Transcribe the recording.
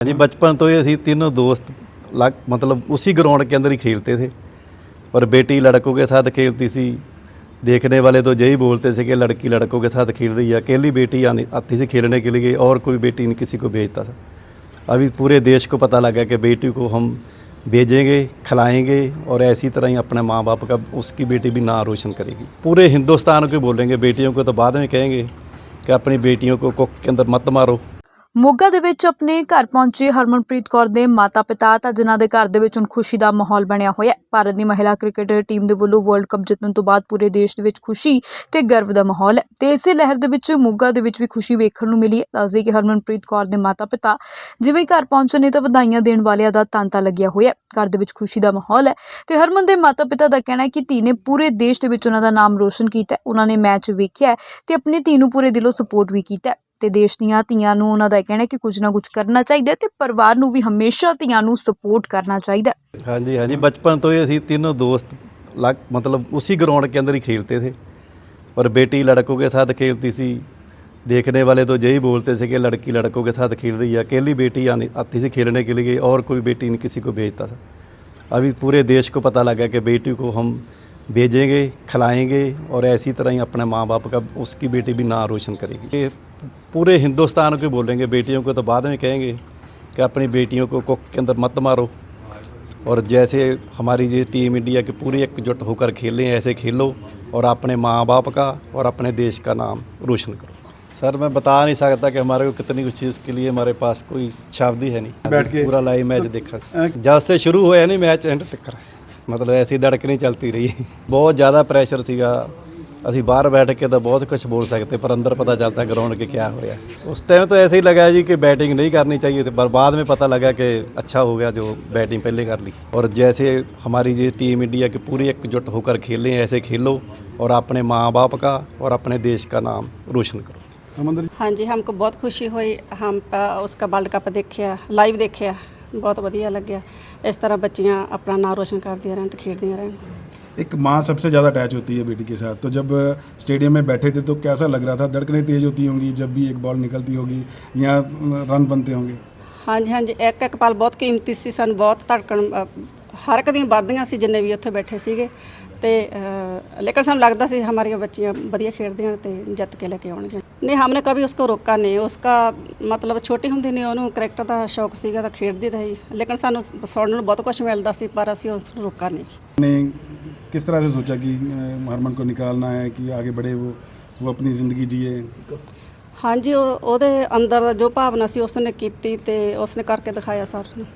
जी बचपन तो ये ਅਸੀਂ तीनों दोस्त लग मतलब उसी ग्राउंड के अंदर ही खेलते थे और बेटी लड़कों के साथ खेलती थी देखने वाले तो यही बोलते थे कि लड़की लड़कों के साथ खेल रही है अकेली बेटी आनी आती थी खेलने के लिए और कोई बेटी नहीं किसी को भेजता था अभी पूरे देश को पता लगा कि बेटी को हम भेजेंगे खिलाएँगे और ऐसी तरह ही अपने माँ बाप का उसकी बेटी भी नाम रोशन करेगी पूरे हिंदुस्तान को बोलेंगे बेटियों को तो बाद में कहेंगे कि अपनी बेटियों को कुक के अंदर मत मारो ਮੋਗਾ ਦੇ ਵਿੱਚ ਆਪਣੇ ਘਰ ਪਹੁੰਚੇ ਹਰਮਨਪ੍ਰੀਤ ਕੌਰ ਦੇ ਮਾਤਾ-ਪਿਤਾ ਤਾਂ ਜਿਨ੍ਹਾਂ ਦੇ ਘਰ ਦੇ ਵਿੱਚ ਹੁਣ ਖੁਸ਼ੀ ਦਾ ਮਾਹੌਲ ਬਣਿਆ ਹੋਇਆ ਹੈ। ਭਾਰਤ ਦੀ ਮਹਿਲਾ ਕ੍ਰਿਕਟ ਟੀਮ ਦੇ ਵੱਲੋਂ ਵਰਲਡ ਕੱਪ ਜਿੱਤਣ ਤੋਂ ਬਾਅਦ ਪੂਰੇ ਦੇਸ਼ ਦੇ ਵਿੱਚ ਖੁਸ਼ੀ ਤੇ ਗਰਵ ਦਾ ਮਾਹੌਲ ਹੈ ਤੇ ਇਸੇ ਲਹਿਰ ਦੇ ਵਿੱਚ ਮੋਗਾ ਦੇ ਵਿੱਚ ਵੀ ਖੁਸ਼ੀ ਵੇਖਣ ਨੂੰ ਮਿਲੀ ਹੈ। ਦੱਸਦੇ ਕਿ ਹਰਮਨਪ੍ਰੀਤ ਕੌਰ ਦੇ ਮਾਤਾ-ਪਿਤਾ ਜਿਵੇਂ ਘਰ ਪਹੁੰਚੇ ਨੇ ਤਾਂ ਵਧਾਈਆਂ ਦੇਣ ਵਾਲਿਆਂ ਦਾ ਤਾਂਤਾ ਲੱਗਿਆ ਹੋਇਆ ਘਰ ਦੇ ਵਿੱਚ ਖੁਸ਼ੀ ਦਾ ਮਾਹੌਲ ਹੈ ਤੇ ਹਰਮਨ ਦੇ ਮਾਤਾ-ਪਿਤਾ ਦਾ ਕਹਿਣਾ ਹੈ ਕਿ ਧੀ ਨੇ ਪੂਰੇ ਦੇਸ਼ ਦੇ ਵਿੱਚ ਉਹਨਾਂ ਦਾ ਨਾਮ ਰੋਸ਼ਨ ਕੀਤਾ ਉਹਨਾਂ ਨੇ ਮੈਚ ਵੇਖਿਆ ਹੈ ਤੇ ਆਪਣੀ ਧੀ ਨੂੰ ਪੂਰੇ ਦਿਲੋਂ ਸਪੋਰਟ ਵੀ ਕੀਤਾ ਅਤੇ ਦੇਸ਼ ਦੀਆਂ ਧੀਆਂ ਨੂੰ ਉਹਨਾਂ ਦਾ ਕਹਿਣਾ ਕਿ ਕੁਝ ਨਾ ਕੁਝ ਕਰਨਾ ਚਾਹੀਦਾ ਤੇ ਪਰਿਵਾਰ ਨੂੰ ਵੀ ਹਮੇਸ਼ਾ ਧੀਆਂ ਨੂੰ ਸਪੋਰਟ ਕਰਨਾ ਚਾਹੀਦਾ ਹਾਂਜੀ ਹਾਂਜੀ ਬਚਪਨ ਤੋਂ ਹੀ ਅਸੀਂ ਤਿੰਨੋਂ ਦੋਸਤ ਲਗ मतलब उसी ग्राउंड के अंदर ही खेलते थे और बेटी लड़कों के साथ खेलती थी देखने वाले तो यही बोलते थे कि लड़की लड़कों के साथ खेल रही है अकेली बेटी आने आती थी खेलने के लिए और कोई बेटी नहीं किसी को भेजता था अभी पूरे देश को पता लगा कि बेटी को हम भेजेंगे खिलाएंगे और ऐसी तरह ही अपने माँ बाप का उसकी बेटी भी नाम रोशन करेगी ये पूरे हिंदुस्तान को बोलेंगे बेटियों को तो बाद में कहेंगे कि अपनी बेटियों को कुक के अंदर मत मारो और जैसे हमारी ये टीम इंडिया की पूरी एकजुट होकर खेलें ऐसे खेलो और अपने माँ बाप का और अपने देश का नाम रोशन करो सर मैं बता नहीं सकता कि हमारे को कितनी कुछ चीज़ के लिए हमारे पास कोई शब्द ही है नहीं बैठ के- पूरा लाइव मैच देखा अ- जब से शुरू होया नहीं मैच एंड तक ਮਤਲਬ ਐਸੀ ਧੜਕਣੀ ਚਲਤੀ ਰਹੀ ਬਹੁਤ ਜ਼ਿਆਦਾ ਪ੍ਰੈਸ਼ਰ ਸੀਗਾ ਅਸੀਂ ਬਾਹਰ ਬੈਠ ਕੇ ਤਾਂ ਬਹੁਤ ਕੁਝ ਬੋਲ सकते पर अंदर पता चलता ग्राउंड के क्या हो रहा है उस टाइम तो ऐसे ही लगा जी कि बैटिंग नहीं करनी चाहिए थी पर बाद में पता लगा कि अच्छा हो गया जो बैटिंग पहले कर ली और जैसे हमारी ये टीम इंडिया की पूरी एकजुट होकर खेलें ऐसे खेलो और अपने माँ बाप का और अपने देश का नाम रोशन करो ਹਰਮੰਦਰ ਜੀ हाँ जी हमको बहुत खुशी हुई हम प- उसका वर्ल्ड कप देखिया लाइव देखिया बहुत ਵਧੀਆ ਲੱਗਿਆ ਇਸ ਤਰ੍ਹਾਂ ਬੱਚੀਆਂ ਆਪਣਾ ਨਾਮ ਰੋਸ਼ਨ ਕਰਦੀਆਂ ਰਹਿਣ ਤੇ ਖੇਡਦੀਆਂ ਰਹਿਣ एक माँ सबसे ज़्यादा अटैच होती है बेटी के साथ तो जब स्टेडियम में बैठे थे तो कैसा लग रहा था धड़कनें तेज होती होंगी जब भी एक बॉल निकलती होगी या रन बनते होंगे ਹਾਂਜੀ ਹਾਂਜੀ ਇੱਕ ਇੱਕ ਪਲ ਬਹੁਤ ਕੀਮਤੀ ਸੀ ਸਾਨੂੰ ਬਹੁਤ ਧੜਕਣ ਅ, ਹਰ ਇੱਕ ਦੀਆਂ ਵਾਧੀਆਂ ਸੀ ਜਿੰਨੇ ਵੀ ਉੱਥੇ ਬੈਠੇ ਸੀਗੇ। ਤੇ ਲੇਕਿਨ ਸਾਨੂੰ ਲੱਗਦਾ ਸੀ ਹਮਾਰੀਆਂ ਬੱਚੀਆਂ ਵਧੀਆ ਖੇਡਦੀਆਂ ਤੇ ਜਿੱਤ ਕੇ ਲੈ ਕੇ ਆਉਣਗੀਆਂ। ਨਹੀਂ ਹਮਨੇ ਕभी ਉਸको ਰੋਕਾ ਨਹੀਂ। ਉਸਕਾ ਮਤਲਬ ਛੋਟੀ ਹੁੰਦੀ ਨਹੀਂ ਉਹਨੂੰ ਕਰੈਕਟਰ ਦਾ ਸ਼ੌਕ ਸੀਗਾ ਤਾਂ ਖੇਡਦੀ ਰਹੀ। ਲੇਕਿਨ ਸਾਨੂੰ ਸੁਣਨ ਨੂੰ ਬਹੁਤ ਕੁਝ ਮਿਲਦਾ ਸੀ ਪਰ ਅਸੀਂ ਉਸ ਨੂੰ ਰੋਕਾ ਨਹੀਂ। ਨੇ ਕਿਸ ਤਰ੍ਹਾਂ ਸੇ ਸੋਚਾ ਕਿ ਹਰਮਨ ਕੋ ਨਿਕਾਲਣਾ ਹੈ ਕਿ ਆਗੇ ਬੜੇ ਉਹ ਉਹ ਆਪਣੀ ਜ਼ਿੰਦਗੀ ਜੀਏ? ਹਾਂਜੀ ਉਹਦੇ ਅੰਦਰ ਜੋ ਭਾਵਨਾ ਸੀ ਉਸਨੇ ਕੀਤੀ ਤੇ ਉਸਨੇ ਕਰਕੇ ਦਿਖਾਇਆ ਸਰ ਨੂੰ।